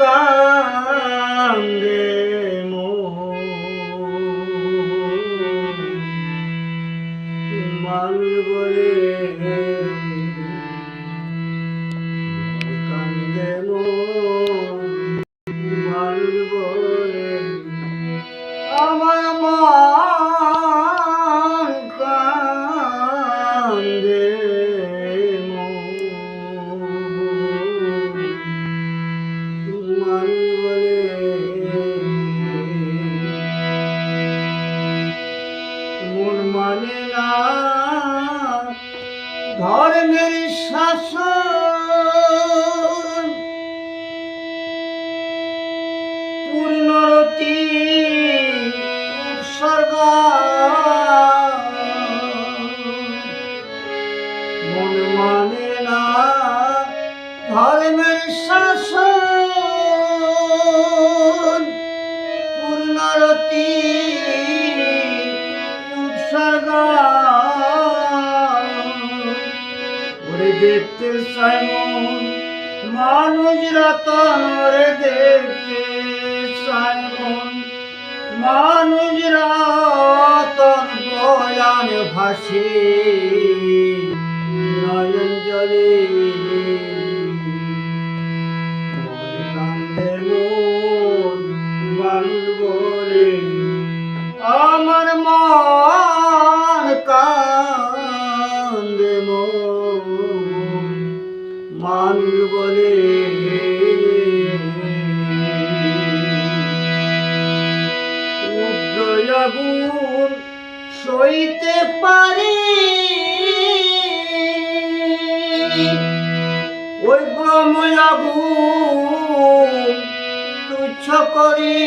মন মানুষ বলে কান্দে মন বলে আমার ধর্মের শাসন। পূর্ণরতি উৎসর্গ। মন মানে না ধর্মের শাসন। চাই মন মানুষ রতন ওরে দেখতে চাই মন মানুষ রতন বয়ান ভাসে, নয়ন জলে কান্দে বলে, আমার সইতে পারি। ওই ব্রহ্ম আগুন তুচ্ছ করি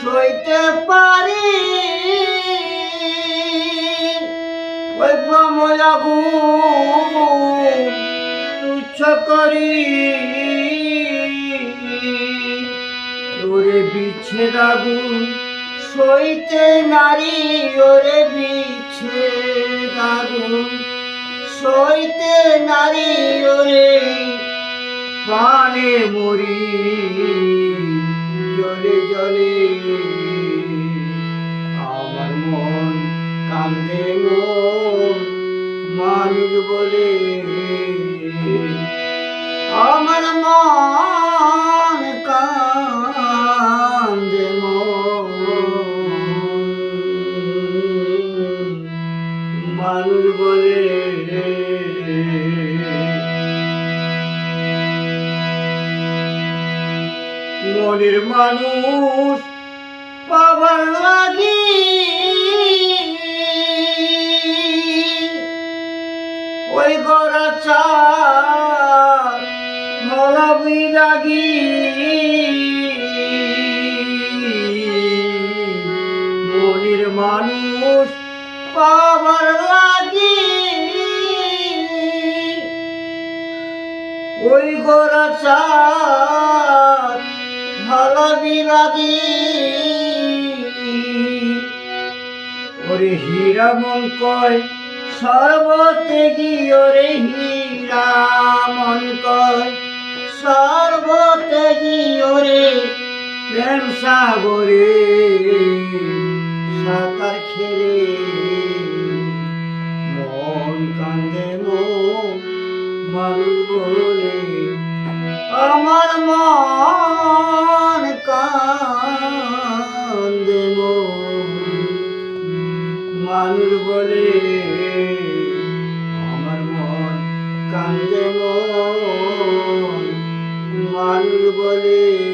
সইতে পারি। ওই ব্রহ্ম তুচ্ছ করি বিচ্ছেদ আগুন সইতে নারী ওরে বিচ্ছেদ আগুন সইতে নারী ওরে প্রাণে মরি জলে জলে। আমার মন কান্দে মন মানুষ বলে। আমার মন মনের মানুষ পাবার লাগি ওই গড়া চা মলাবি লাগি মনের মানুষ পাবার লাগি ওই গোরা চাঁদ বিরাগি ওরে হীরা মন কয়, সর্বতে গিয়ে হীরা মন কয়, সর্বতে গিয়ে প্রেম সাগরে সাঁতার খেলে। মন কান্দে মন বলে আমার মন কান্দে মন মানুষ বলে